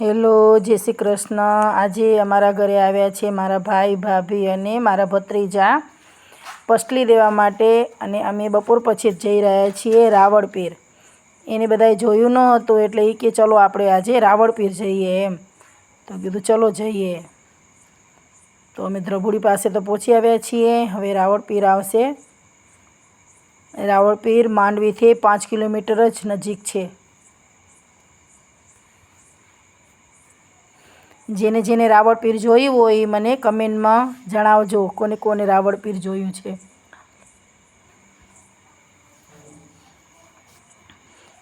Hello, જય શ્રી કૃષ્ણ. આજે અમારા ઘરે આવ્યા છે મારા ભાઈ, ભાભી અને મારા ભત્રીજા પસલી દેવા માટે અને અમે બપોર પછી જઈ રહ્યા છીએ રાવળપીર એને બધાએ જોયું ન હતું એટલે એ કે ચલો આપણે આજે રાવળપીર જઈએ એમ. તો કીધું ચલો જઈએ. તો અમે દ્રભુડી પાસે તો પહોંચી આવ્યા છીએ. હવે રાવળપીર આવશે. રાવળપીર માંડવીથી પાંચ કિલોમીટર જ નજીક છે. જેને જેને રાવળપીર જોયું હોય એ મને કમેન્ટમાં જણાવજો કોને કોને રાવળપીર જોયું છે.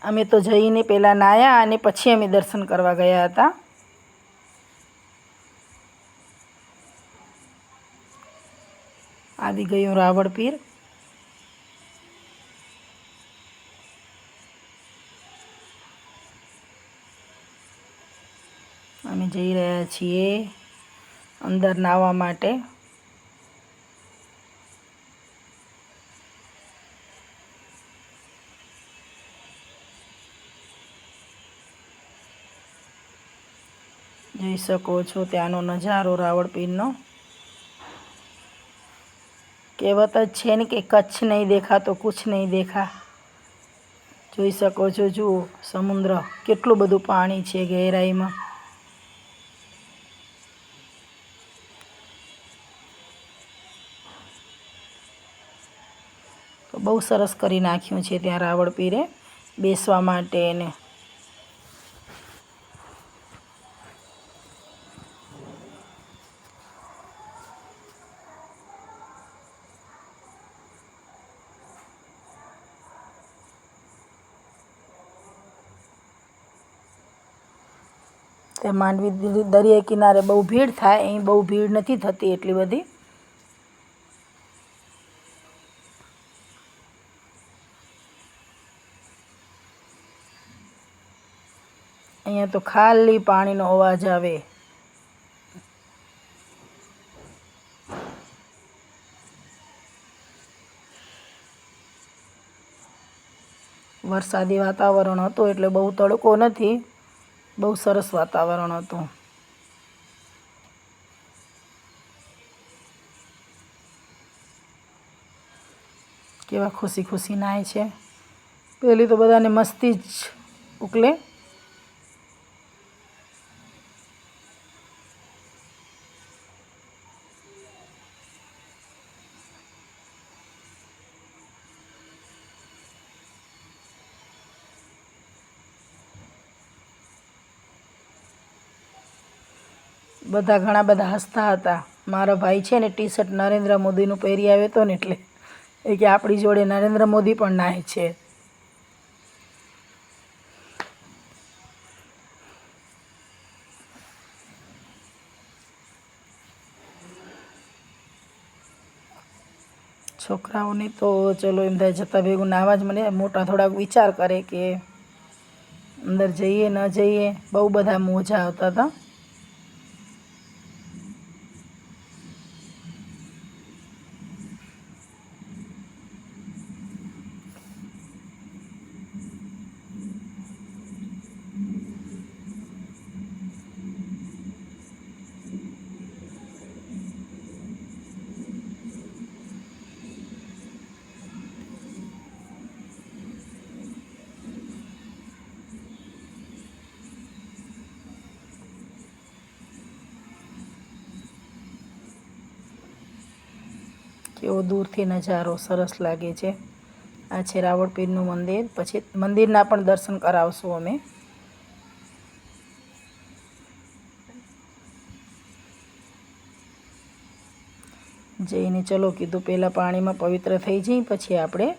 અમે તો જઈને પહેલાં નાહ્યા અને પછી અમે દર્શન કરવા ગયા હતા. આવી ગયું રાવળપીર અમે જઈ રહ્યા છીએ અંદર નાહવા માટે. જોઈ શકો છો ત્યાંનો નજારો રાવળપીરનો કહેવત જ છે ને કે કચ્છ નહીં દેખા તો કુછ નહીં દેખા. જોઈ શકો છો જુઓ સમુદ્ર, કેટલું બધું પાણી છે ગહેરાઈમાં. બહુ સરસ કરી નાખ્યું છે ત્યાં રાવળપીરે બેસવા માટે એને. તે માંડવી દરિયા કિનારે બહુ ભીડ થાય, અહીં બહુ ભીડ નથી થતી એટલી બધી. અહીંયા તો ખાલી પાણીનો અવાજ આવે. વરસાદી વાતાવરણ હતું એટલે બહુ તડકો નથી, બહુ સરસ વાતાવરણ હતું. કેવા ખુશી ખુશી નાય છે. પહેલી તો બધાને મસ્તી જ ઉકલે. બધા ઘણા બધા હસતા હતા. મારો ભાઈ છે ને ટી શર્ટ નરેન્દ્ર મોદીનું પહેરી આવ્યો હતો ને એટલે. એ કે આપણી જોડે નરેન્દ્ર મોદી પણ નાહે છે. છોકરાઓને તો ચલો એમ થાય જતાં ભેગું નાવા જ મને મોટા થોડાક વિચાર કરે કે અંદર જઈએ, ન જઈએ. બહુ બધા મોજા આવતા હતા. કેવો દૂરથી નજારો સરસ લાગે છે. આ છે રાવળપીરનું મંદિર. પછી મંદિરના પણ દર્શન કરાવશું અમે. જઈને ચલો કીધું, પહેલાં પાણીમાં પવિત્ર થઈ જઈ, પછી આપણે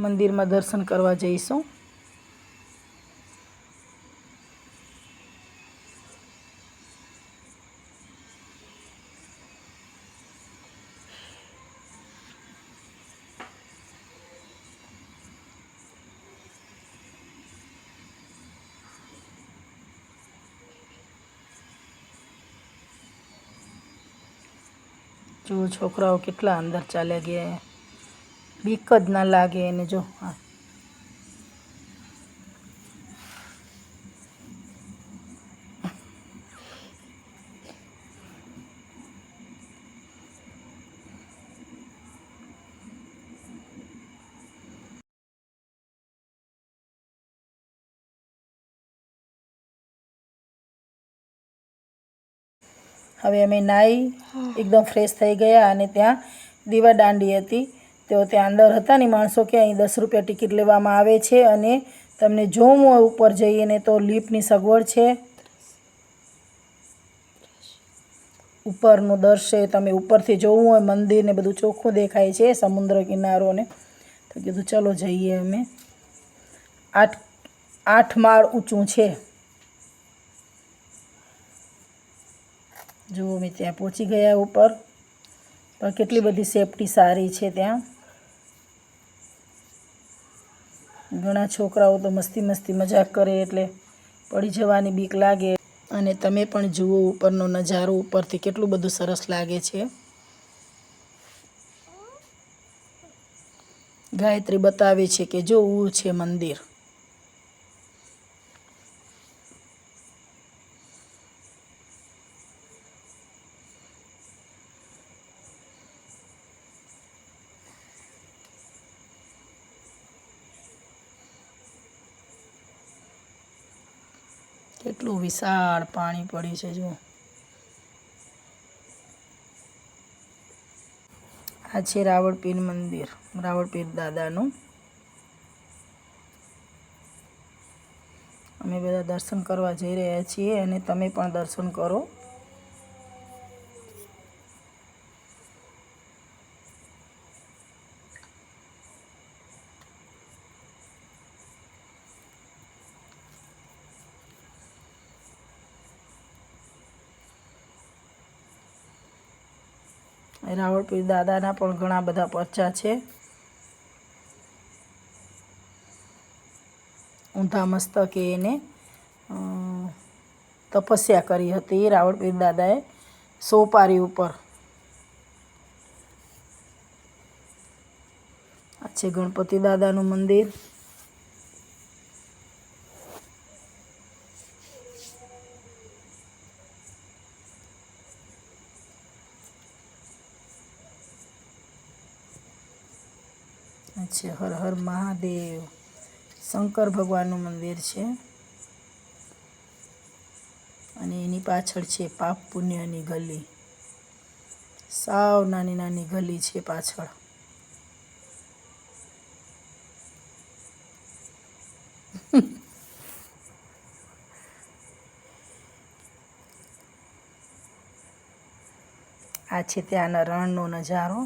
મંદિરમાં દર્શન કરવા જઈશું. जो छोकरा के अंदर चले गए बीकद ना लगे इन्हें जो। हाँ। हमें अमे नाई हाँ। એકદમ ફ્રેશ થઈ ગયા અને ત્યાં દીવા દાંડી હતી. તો ત્યાં અંદર હતા ને માણસો કે અહીં દસ રૂપિયા ટિકિટ લેવામાં આવે છે અને તમને જોવું હોય ઉપર જઈએ ને તો લીપની સગવડ છે. ઉપરનું દર્શે તમે ઉપરથી જોવું હોય, મંદિર ને બધું ચોખ્ખું દેખાય છે, સમુદ્ર કિનારો ને. તો કીધું, ચલો જઈએ અમે. આઠ આઠ માળ ઊંચું છે. જુઓ અમે ત્યાં પહોંચી ગયા ઉપર. પણ કેટલી બધી સેફટી સારી છે ત્યાં. ઘણા છોકરાઓ તો મસ્તી મસ્તી મજાક કરે એટલે પડી જવાની બીક લાગે. અને તમે પણ જુઓ ઉપરનો નજારો ઉપરથી કેટલું બધું સરસ લાગે છે. ગાયત્રી બતાવે છે કે જોવું છે મંદિર. કેટલું વિશાળ પાણી પડ્યું છે જો આ છે રાવળપીર મંદિર, રાવળપીર દાદાનું. અમે બધા દર્શન કરવા જઈ રહ્યા છીએ અને તમે પણ દર્શન કરો. રાવળપીર દાદાના પણ ઘણા બધા પરચા છે. ઊંધા મસ્તકે એને તપસ્યા કરી હતી રાવળપીર દાદાએ સોપારી ઉપર. આ છે ગણપતિ દાદાનું મંદિર. છે. હર હર મહાદેવ. શંકર ભગવાનનું મંદિર છે. અને એની પાછળ છે પાપ પુણ્યની ગલી. સાવ નાની નાની ગલી છે પાછળ. આ છે ત્યાંના રણનો નજારો.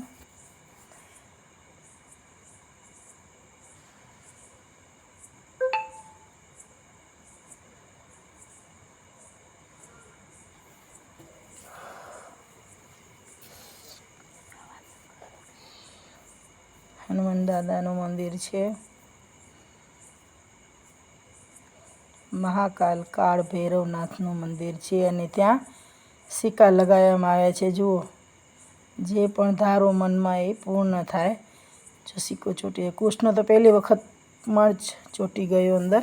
હનુમાન દાદાનું મંદિર છે. મહાકાલ કાળ ભૈરવનાથનું મંદિર છે અને ત્યાં સિક્કા લગાવવામાં આવ્યા છે. જુઓ, જે પણ ધારો મનમાં એ પૂર્ણ થાય. જો સિક્કો ચોટી કૃષ્ણ તો પહેલી વખતમાં જ ચોટી ગયો અંદર.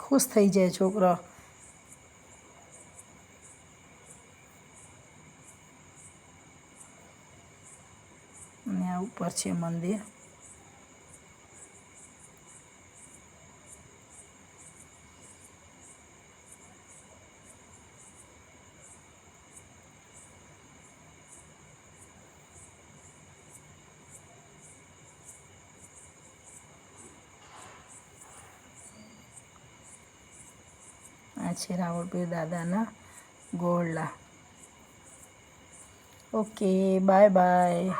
ખુશ થઈ જાય છોકરા. ઉપર છે મંદિર. આ છે રાવળપીર દાદાના ગોળલા. Okay bye bye.